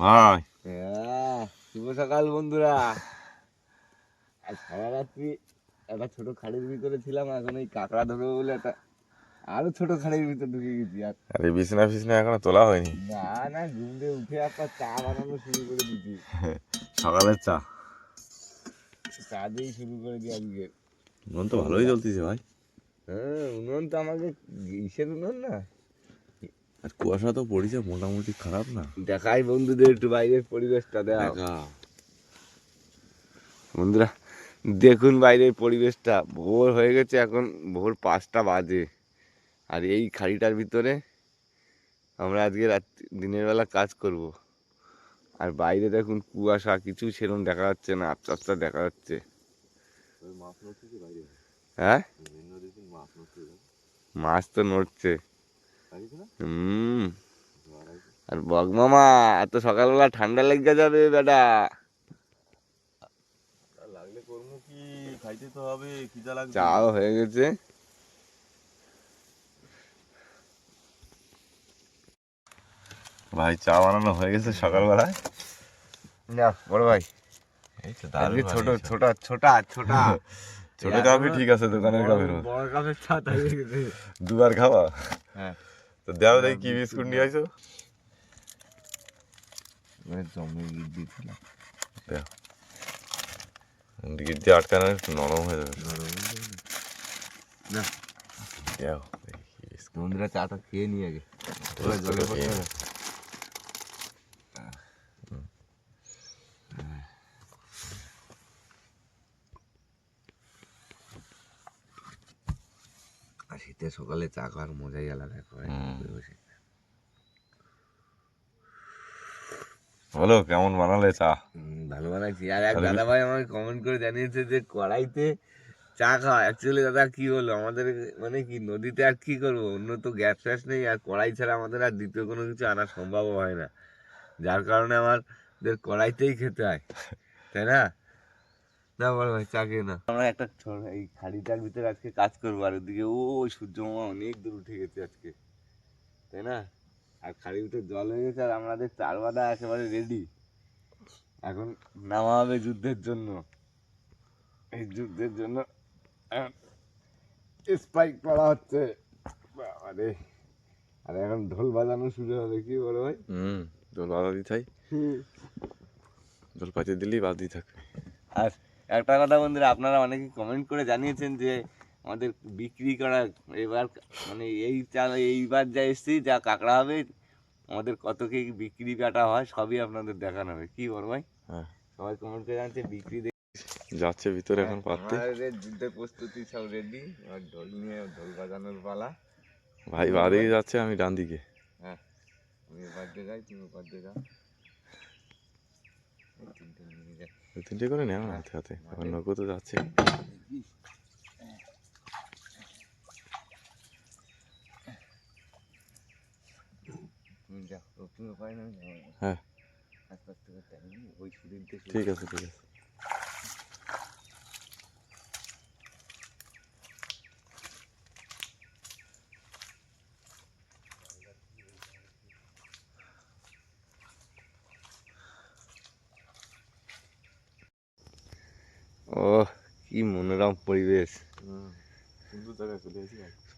ভাই হ্যাঁ, শুভ সকাল বন্ধুরা। আজ সারা রাত্রি একটা ছোট খাড়ির ভিতরে ছিলাম এখন এই কাঁকড়া ধরবো বলে একটা আরও ছোট খাড়ির ভিতরে ঢুকে গেছি আর আরে বিছনা ফিছনা এখনও তোলা হয়নি। না না ঘুম দিয়ে উঠে একবার চা বানানো শুরু করে দিচ্ছি সকালের চা। চা দিয়েই শুরু করে দিই আজকে। মন তো ভালোই চলতেছে ভাই। হ্যাঁ উনুন তো আমাকে ইসের উনুন না? আর কুয়াশা তো পড়েছে মোটামুটি খারাপ না? দেখাই বন্ধুদের একটু বাইরের পরিবেশটা দেখা। বন্ধুরা দেখুন বাইরের পরিবেশটা। ভোর হয়ে গেছে এখন ভোর পাঁচটা বাজে। আর এই খাড়িটার ভিতরে আমরা আজকে রাত্রি দিনের বেলা কাজ করব। আর বাইরে দেখুন কুয়াশা কিছু সেরকম দেখা যাচ্ছে না আস্তে আস্তে দেখা যাচ্ছে। হ্যাঁ? মাছ তো নড়ছে। হুম। আর বগমামা এত সকালবেলা ঠান্ডা লেগে যাবে বেটা। লাগলে করব কি? খাইতে তো হবে খিদা চাও হয়ে গেছে। ভাই চা বানানো হয়ে গেছে সকালবেলায়। না বড় ভাই। ছোট ছোট ছোটা ছোটা। ছোট ঠিক আছে দোকানের কাপের বড় কাপের চা তাই দুবার খাওয়া? হ্যাঁ। তো দেও দেখি কি বিস্কুট নিয়ে আইছো জমে গিয়ে দিয়েছিলাম দেও গিট দিয়ে আটকানো একটু নরম হয়ে যাবে না দেও দেখি কি বিস্কুট। বন্ধুরা চাটা খেয়ে নিয়ে আগে ওরা জলে করে পড়তে খেয়ে হবে। আর শীতের সকালে চা খাওয়ার মজাই আলাদা করে। বসে বলো কেমন বানালে চা? ভালো বানাইছি। আর এক দাদা ভাই আমাকে কমেন্ট করে জানিয়েছে যে কড়াইতে চা খাওয়া। অ্যাকচুয়ালি দাদা কি হলো আমাদের মানে কি নদীতে আর কি করব? অন্য তো গ্যাস ফ্যাস নেই। আর কড়াই ছাড়া আমাদের আর দ্বিতীয় কোনো কিছু আনা সম্ভব হয় না। যার কারণে আমাদের কড়াইতেই খেতে হয়। তাই না? না ভাই না। আমরা একটা এই খাড়িটার ভিতরে আজকে কাজ করব আর ওদিকে ও সূর্য মামা অনেক দূর উঠে গেছে আজকে তাই না? আর খাড়ির ভিতরে জল হয়ে গেছে আর আমাদের চার বাদা একেবারে রেডি এখন নামা হবে যুদ্ধের জন্য। এই যুদ্ধের জন্য স্পাইক করা হচ্ছে। বাবারে। আর এখন ঢোল বাজানো শুরু হবে কি বলো ভাই? হুম দোল বাধা দিয়ে থাই পাইতে দিলেই বাদ দিয়ে থাকবে। আর একটা কথা বন্ধুরা আপনারা অনেকে কমেন্ট করে জানিয়েছেন যে আমাদের বিক্রি করা এবার মানে এই চাল এইবার যা এসছি যা কাঁকড়া হবে আমাদের কত কি বিক্রি কাটা হয় সবই আপনাদের দেখানো হবে। কি বল ভাই? হ্যাঁ। সবাই কমেন্ট করে জানছে বিক্রি দেখে যাচ্ছে ভিতরে এখন পাততে আমাদের যুদ্ধের প্রস্তুতি সব রেডি আর ঢোল নিয়ে ঢোল বাজানোর পালা। ভাই বাদিকে যাচ্ছে আমি ডান দিকে। হ্যাঁ আমি এবার দিয়ে যাই তুমি এবার দিয়ে যাও এই তিনটে নিয়ে যাই দু তিনটে করে নেও না হাতে হাতে। আবার নৌকো তো যাচ্ছে। হ্যাঁ। ঠিক আছে ঠিক আছে। ও কি মনোরম পরিবেশ।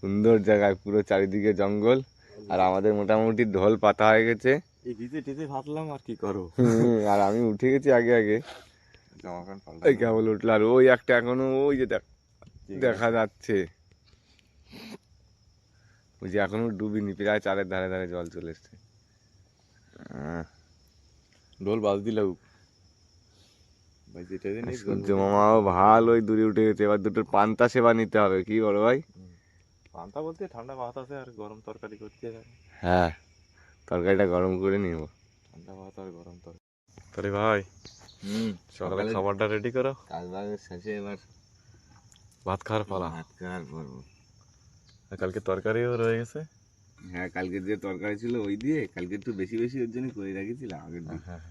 সুন্দর জায়গায় পুরো চারিদিকে জঙ্গল। আর আমাদের মোটামুটি ঢোল পাতা হয়ে গেছে। এই ভাবলাম আর কি করো আর আমি উঠে গেছি আগে আগে। প্যান্ট কেবল উঠল আর ওই একটা এখনও ওই যে দেখ দেখা যাচ্ছে। ওই যে এখনও ডুবিনি প্রায় চারের ধারে ধারে জল চলে এসছে। ঢোল বাজ দিলে দিন সূর্য মামাও ভালোই দূরে উঠে গেছে এবার দুটোর পান্তা সেবা নিতে হবে কি বলো ভাই? পান্তা বলতে ঠান্ডা ভাত আছে আর গরম তরকারি করতে হ্যাঁ। তরকারিটা গরম করে নিব। ঠান্ডা ভাত আর গরম তরকারি। তাহলে ভাই হুম সকালে খাবারটা রেডি করো। কাজ বাজের শেষে এবার ভাত খাওয়ার পালা। ভাত খাওয়ার কালকে তরকারিও রয়ে গেছে। হ্যাঁ কালকে যে তরকারি ছিল ওই দিয়ে কালকে একটু বেশি বেশি ওর জন্য করে রেখেছিলাম আগের দিন। হ্যাঁ।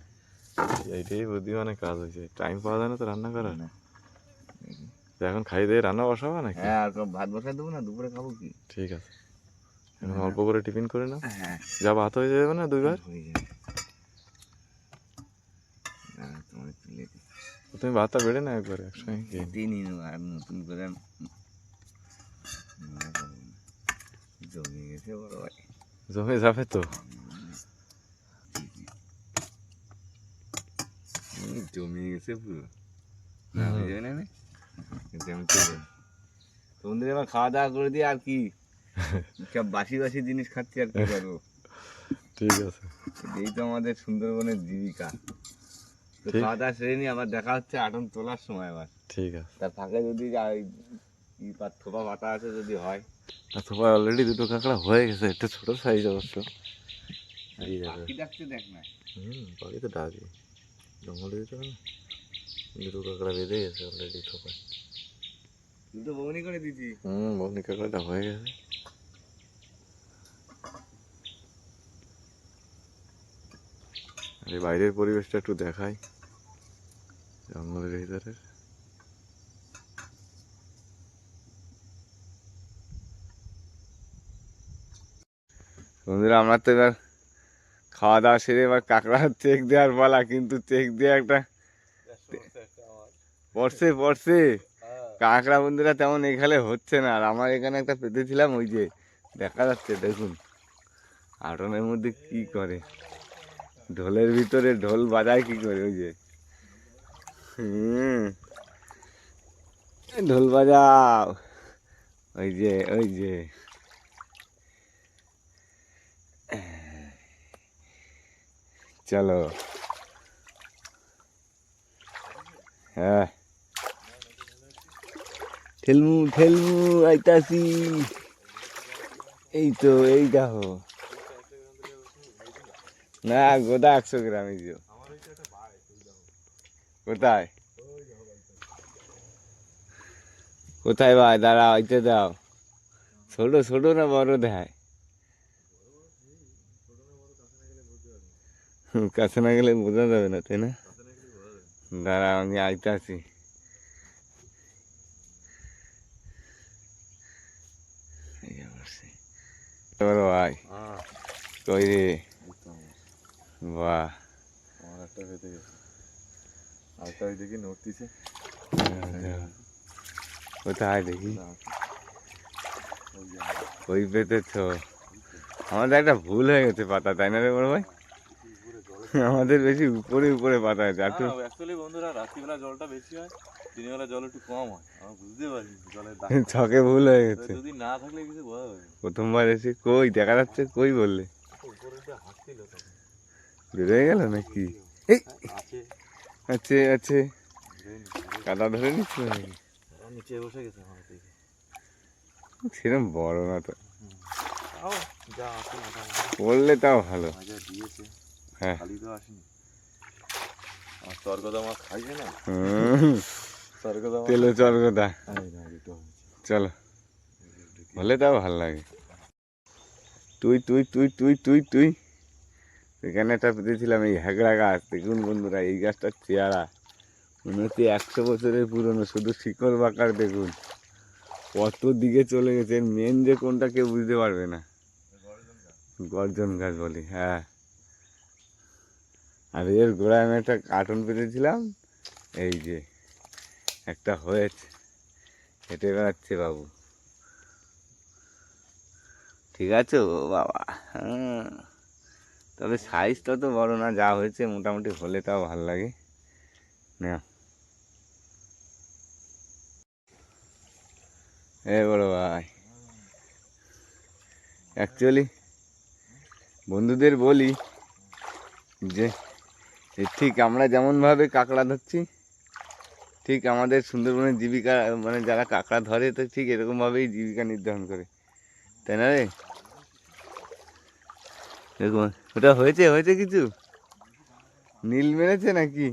এইটাই বুদ্ধিমানে কাজ হয়েছে। টাইম পাওয়া যায় না তো রান্না করার। তো এখন খাই দিয়ে রান্না বসাবো নাকি? হ্যাঁ আর ভাত বসাই দেবো না দুপুরে খাব কি? ঠিক আছে। এখন অল্প করে টিফিন করে নাও। হ্যাঁ। যা ভাত হয়ে যাবে না দুইবার? হয়ে যাবে। মানে তুমি ভাতটা বেড়ে না একবারে একসঙ্গে খেয়ে নিয়ে নেব আর নতুন করে না। জমে গেছে বড় ভাই। জমে যাবে তো? জমে গেছে পুরো না হয়ে। যাবে না? কিন্তু আমি তোমাদের এবার খাওয়া দাওয়া করে দিয়ে আর কি? সব বাসি বাসি জিনিস খাচ্ছি আর কি করব? ঠিক আছে। এই তো আমাদের সুন্দরবনের জীবিকা। তো খাওয়া দাওয়া সেরে নিয়ে আবার দেখা হচ্ছে আটন তোলার সময় আবার। ঠিক আছে। তার ফাঁকে যদি থোপা পাতা আছে যদি হয়। তোমার অলরেডি দুটো কাঁকড়া হয়ে গেছে একটা ছোট সাইজ অবশ্য। পাখি ডাকছে দেখ না। হুম পাখি তো ডাকে। জঙ্গলে দিতে হবে না দুটো কাঁকড়া বেঁধে গেছে অলরেডি দুটো বৌনি করে দিচ্ছি হুম বনি কাঁকড়াটা হয়ে গেছে। আর বাইরের পরিবেশটা একটু দেখাই জঙ্গলের ভিতরে। বন্ধুরা আমরা তো এবার খাওয়া দাওয়া সেরে এবার কাঁকড়া চেক দেওয়ার পালা কিন্তু চেক দিয়ে একটা পড়ছে পড়ছে। কাঁকড়া বন্ধুরা তেমন এখানে হচ্ছে না। আর আমার এখানে একটা পেতেছিলাম ওই যে দেখা যাচ্ছে দেখুন। আটনের মধ্যে কি করে? ঢোলের ভিতরে ঢোল বাজায় কি করে ওই যে? হুম। ঢোল বাজাও। ওই যে ওই যে। চলো। হ্যাঁ। ঠেলমু ঠেলমু, আইতাছি। এই তো, এই দেখো। না, গোদা একশো গ্রাম, এই কোথায়? কোথায় ভাই? দাঁড়া হইতে দাও। ছোট ছোট না বড়? দেখায় কাছে না গেলে বোঝা যাবে না তাই না? দাঁড়া আমি আইতে আছি ভাই কই রে? বাহ। আমার একটা গেছে। আরেকটা নড়তিছে কোথায় দেখি? ওই পেতেছ? আমাদের একটা ভুল হয়ে গেছে পাতা তাই না রে বড় ভাই? আমাদের বেশি উপরে উপরে পাতা আছে অ্যাকচুয়ালি বন্ধুরা রাত্রিবেলা জলটা বেশি হয় দিনের বেলা জল একটু কম হয় আমরা বুঝতে পারি জলের দাম। ছকে ভুল হয়ে গেছে। যদি না থাকলে কিছু বোঝা যাবে প্রথমবার এসে কই দেখা যাচ্ছে কই বললে? বেরোয় গেল নাকি? এই আছে আছে। কাদা ধরে নিচ্ছিল নাকি? নিচে বসে গেছে আমার দিকে। সেরকম বড় না তো। পড়লে তাও ভালো। মজা দিয়েছে। হ্যাঁ। খালি তো আসেনি। আমার মাছ খাইছে না? তেলো চর্গদা। চলো। হলে তাও ভালো লাগে। তুই তুই তুই তুই তুই তুই। এখানে একটা পেতেছিলাম এই হ্যাগড়া গাছ। দেখুন বন্ধুরা এই গাছটার চেহারা। মনে হচ্ছে একশো বছরের পুরনো শুধু শিকড় বাঁকার দেখুন। কত দিকে চলে গেছে। মেন যে কোনটা কেউ বুঝতে পারবে না। গর্জন গাছ বলি হ্যাঁ। আর এর গোড়ায় আমি একটা কার্টুন পেতেছিলাম, এই যে একটা হয়েছে, হেঁটে বেড়াচ্ছে বাবু। ঠিক আছে ও বাবা হ্যাঁ। তবে সাইজটা তো বড় না, যা হয়েছে মোটামুটি হলে তাও ভালো লাগে। না এ বড় ভাই। অ্যাকচুয়ালি বন্ধুদের বলি যে ঠিক আমরা যেমনভাবে কাঁকড়া ধরছি, ঠিক আমাদের সুন্দরবনের জীবিকা মানে যারা কাঁকড়া ধরে, তো ঠিক এরকমভাবেই জীবিকা নির্ধারণ করে। তাই না রে? ওটা হয়েছে হয়েছে কিছু? নীল মেরেছে নাকি?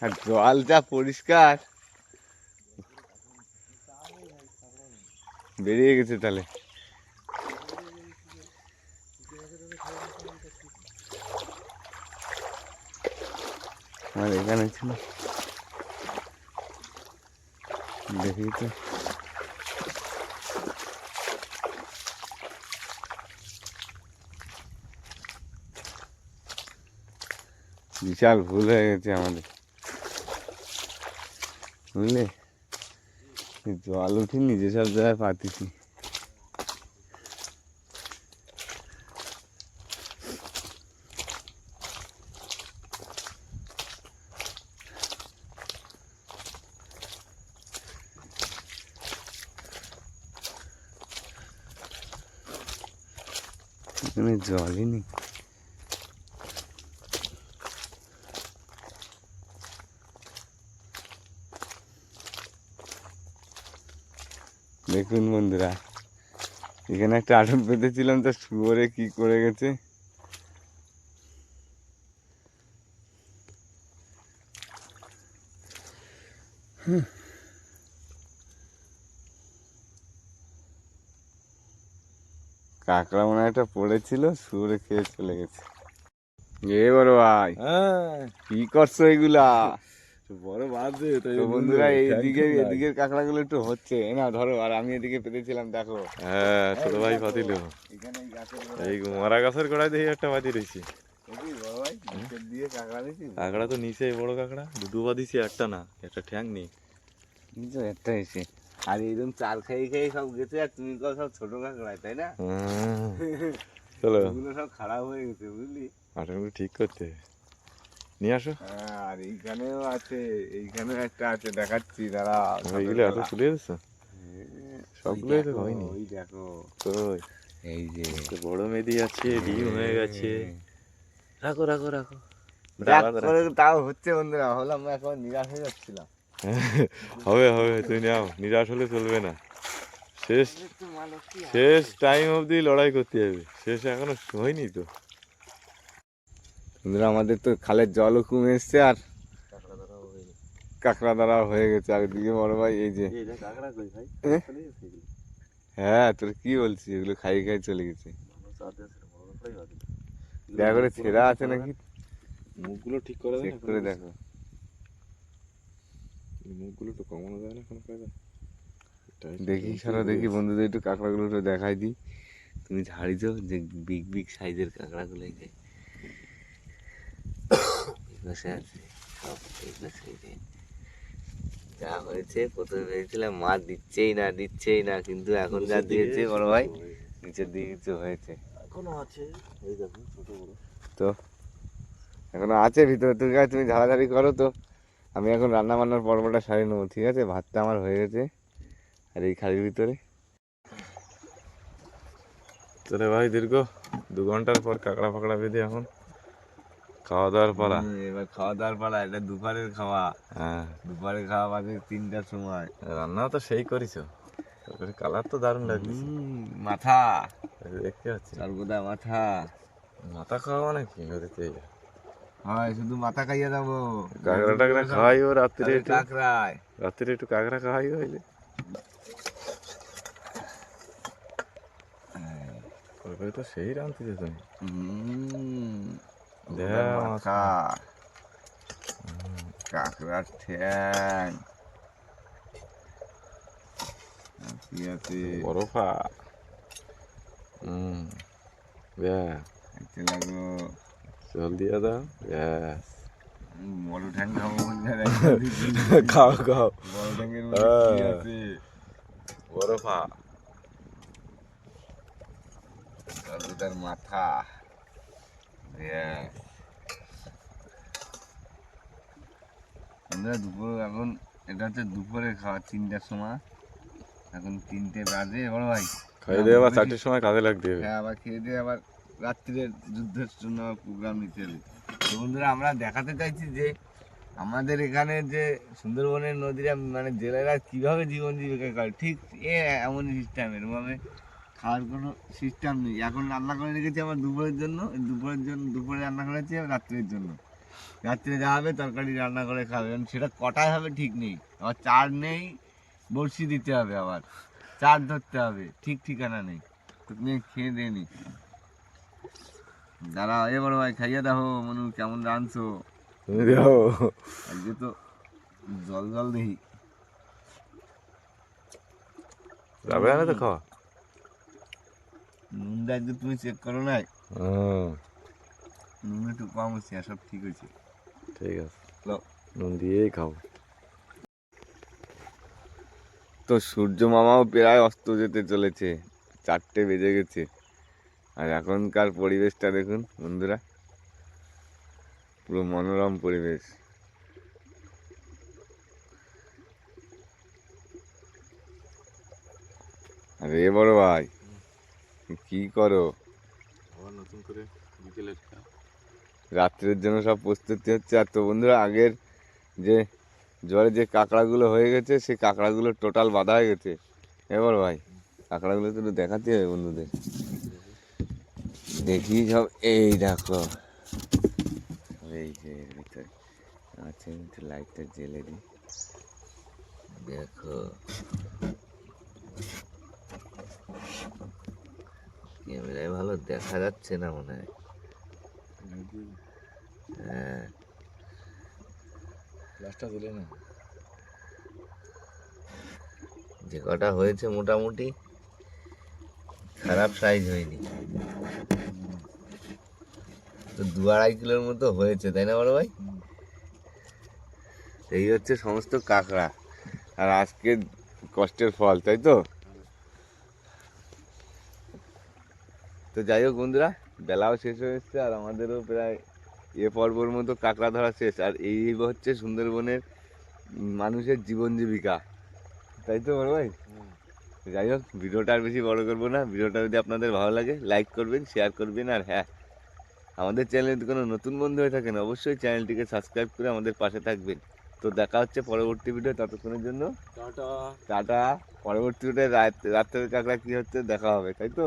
আর জল যা পরিষ্কার। বেরিয়ে গেছে তাহলে। আমার এখানে ছিল। দেখি তো। বিশাল ভুল হয়ে গেছে আমাদের। বুঝলে? জল উঠিনি, যেসব জায়গায় পাতিছি এখানে জলই নেই দেখুন বন্ধুরা এখানে একটা আটক পেতেছিলাম তা শুয়োরে কি করে গেছে হুম। কাঁকড়া মনে হয় একটা পড়েছিল শুয়োরে খেয়ে চলে গেছে। এ বড় ভাই হ্যাঁ। কি করছ এগুলা? বড় বাদ দে তো বন্ধুরা এইদিকে এদিকের কাঁকড়াগুলো একটু হচ্ছে। না ধরো আর আমি এদিকে পেতেছিলাম দেখো। হ্যাঁ ছোট ভাই পাতিল এই মরা গাছের গোড়ায় দেখি একটা পাতি রয়েছে। দিয়ে কাঁকড়া কাঁকড়া তো নিচে বড় কাঁকড়া। দুটো বাদিছি একটা না একটা ঠ্যাং নেই একটা এসে আর এইরকম চাল খেয়ে খেয়ে সব গেছে আর তুমি কও সব ছোট কাঁকড়া তাই না? চলো। ওগুলো সব খারাপ হয়ে গেছে বুঝলি? মাটনগুলো ঠিক করতে। নিয়ে আসো। হ্যাঁ, আর এইখানেও আছে এইখানেও একটা আছে দেখাচ্ছি দাঁড়া। এইগুলো এত তুলে দিচ্ছ সবগুলোই তো হয়নি। ওই দেখো তো এই যে। বড় মেদি আছে ডিম হয়ে গেছে। রাখো রাখো রাখো। তাও হচ্ছে বন্ধুরা হলাম না এখন নিরাশ হয়ে যাচ্ছিলাম। হবে হবে তুই নাও নিরাশ হলে চলবে না। শেষ শেষ টাইম অবধি লড়াই করতে হবে। শেষ এখনও হয়নি তো। বন্ধুরা আমাদের তো খালের জলও কমে এসছে আর কাঁকড়া দ্বারা হয়ে গেছে আর দিকে বড় ভাই এই যে? হ্যাঁ তোর কি বলছিস? এগুলো খাই খাই চলে গেছে। দেখা করে ছেঁড়া আছে নাকি? মুখগুলো ঠিক করে দেখো। মুখগুলো তো কমানো যায় না কোনো কাজে? দেখি সারা দেখি বন্ধুদের একটু কাঁকড়াগুলো একটু দেখাই দিই। তুমি ঝাড়িছো যে বিগ বিগ সাইজের কাঁকড়াগুলো এই যে। এই পাশে আছে। সব যে। হয়েছে প্রথমে ভেবেছিলাম মাছ দিচ্ছেই না দিচ্ছেই না কিন্তু এখন যা দিয়েছে বড় ভাই নিচের দিকে কিছু হয়েছে। এখনও আছে। এই দেখো ছোট বড়। তো এখনও আছে ভিতরে। তুমি তুমি ঝাড়াঝাড়ি করো তো। আমি এখন রান্না বান্নার পর্বটা সারিয়ে নেব ঠিক আছে? ভাতটা আমার হয়ে গেছে আর এই খালির ভিতরে। চলে ভাই দীর্ঘ দু ঘণ্টার পর কাঁকড়া ফাকড়া বেঁধে এখন খাওয়া দাওয়ার পালা। এবার খাওয়া দাওয়ার পালা এটা দুপুরের খাওয়া। হ্যাঁ। দুপুরে খাওয়া বাজে তিনটার সময়। রান্না তো সেই করিছো। কালার তো দারুণ লাগছে। মাথা। দেখতে পাচ্ছি। সর্বদা মাথা। মাথা খাওয়া মানে কি? নদীতে হয় শুধু মাথা খাইয়ে দেবো কাঁকড়া টাকড়া ও রাত্রে একটু। কাঁকড়ায়। রাত্রে একটু কাঁকড়া খাওয়াই হইলে। ওই তো সেই রাঁধতেছে তুমি। কাঁকড়ার ঠ্যাং। বরফা হুম লাগল। জল দিয়ে দাও ব্যাস বড় ঠ্যাং খাও খাও বড় ঠ্যাংয়ের মধ্যে সর্বদার মাথা Yes. দুপুর এখন এটা হচ্ছে দুপুরে খাওয়া তিনটার সময় এখন তিনটে বাজে বড় ভাই খাই দিয়ে আবার চারটের সময় কাজে লাগতে হবে হ্যাঁ আবার খেয়ে দিয়ে আবার রাত্রির যুদ্ধের জন্য প্রোগ্রাম নিতে হবে তো বন্ধুরা, আমরা দেখাতে চাইছি যে আমাদের এখানে যে সুন্দরবনের নদীরা মানে জেলেরা কীভাবে জীবন জীবিকা করে, ঠিক এ এমনই সিস্টেম এরকমভাবে খাওয়ার কোনো সিস্টেম নেই। এখন রান্না করে রেখেছি আমার দুপুরের জন্য দুপুরের জন্য, দুপুরে রান্না করেছি রাত্রের জন্য। রাত্রে যা হবে তরকারি রান্না করে খাবে কারণ সেটা কটায় হবে ঠিক নেই। আবার চার নেই, বড়শি দিতে হবে আবার, চার ধরতে হবে, ঠিক ঠিকানা নেই। তুমি খেয়ে দিয়ে নি। দাঁড়া এ বড় ভাই খাইয়ে দেখো মনু কেমন রাঁধছো? তুমি দাও আজকে তো জল জল দেখি। যাবে না তো খাওয়া? নুনটা আজকে তুমি চেক করো নাই? নুন একটু কম হচ্ছে সব ঠিক হয়েছে। ঠিক আছে। নুন দিয়েই খাও তো সূর্য মামাও প্রায় অস্ত যেতে চলেছে চারটে বেজে গেছে। আর এখনকার পরিবেশটা দেখুন বন্ধুরা পুরো মনোরম পরিবেশ। আরে বড় ভাই কি করো? আবার নতুন করে রাত্রের জন্য সব প্রস্তুতি হচ্ছে। আর তো বন্ধুরা আগের যে জ্বরে যে কাঁকড়াগুলো হয়ে গেছে সেই কাঁকড়াগুলো টোটাল বাঁধা হয়ে গেছে। এবার ভাই কাঁকড়াগুলো তো দেখাতে হবে বন্ধুদের। দেখি সব এই দেখো। এই যে ভিতরে আচ্ছা একটু লাইটটা জ্বেলে দিই। দেখো। ক্যামেরায় ভালো দেখা যাচ্ছে না মনে হয়। হ্যাঁ। গ্লাসটা দিলে না? যে কটা হয়েছে মোটামুটি খারাপ সাইজ হয়নি। তো দু আড়াই কিলোর মতো হয়েছে, তাই না বড় ভাই? এই হচ্ছে সমস্ত কাঁকড়া, আর আজকে কষ্টের ফল, তাই তো? তো যাই হোক বন্ধুরা, বেলাও শেষ হয়ে এসছে, আর আমাদেরও প্রায় এ পর্বর মতো কাঁকড়া ধরা শেষ, আর এই হচ্ছে সুন্দরবনের মানুষের জীবন জীবিকা, তাই তো বড় ভাই? যাই হোক, ভিডিওটা আর বেশি বড় করব না, ভিডিওটা যদি আপনাদের ভালো লাগে লাইক করবেন শেয়ার করবেন, আর হ্যাঁ আমাদের চ্যানেলে কোনো নতুন বন্ধু হয়ে থাকেন অবশ্যই চ্যানেলটিকে সাবস্ক্রাইব করে আমাদের পাশে থাকবেন। তো দেখা হচ্ছে পরবর্তী ভিডিও ততক্ষণের জন্য টাটা। টাটা। পরবর্তী ভিডিও রাত রাত্রের কাঁকড়া কী হচ্ছে দেখা হবে তাই তো।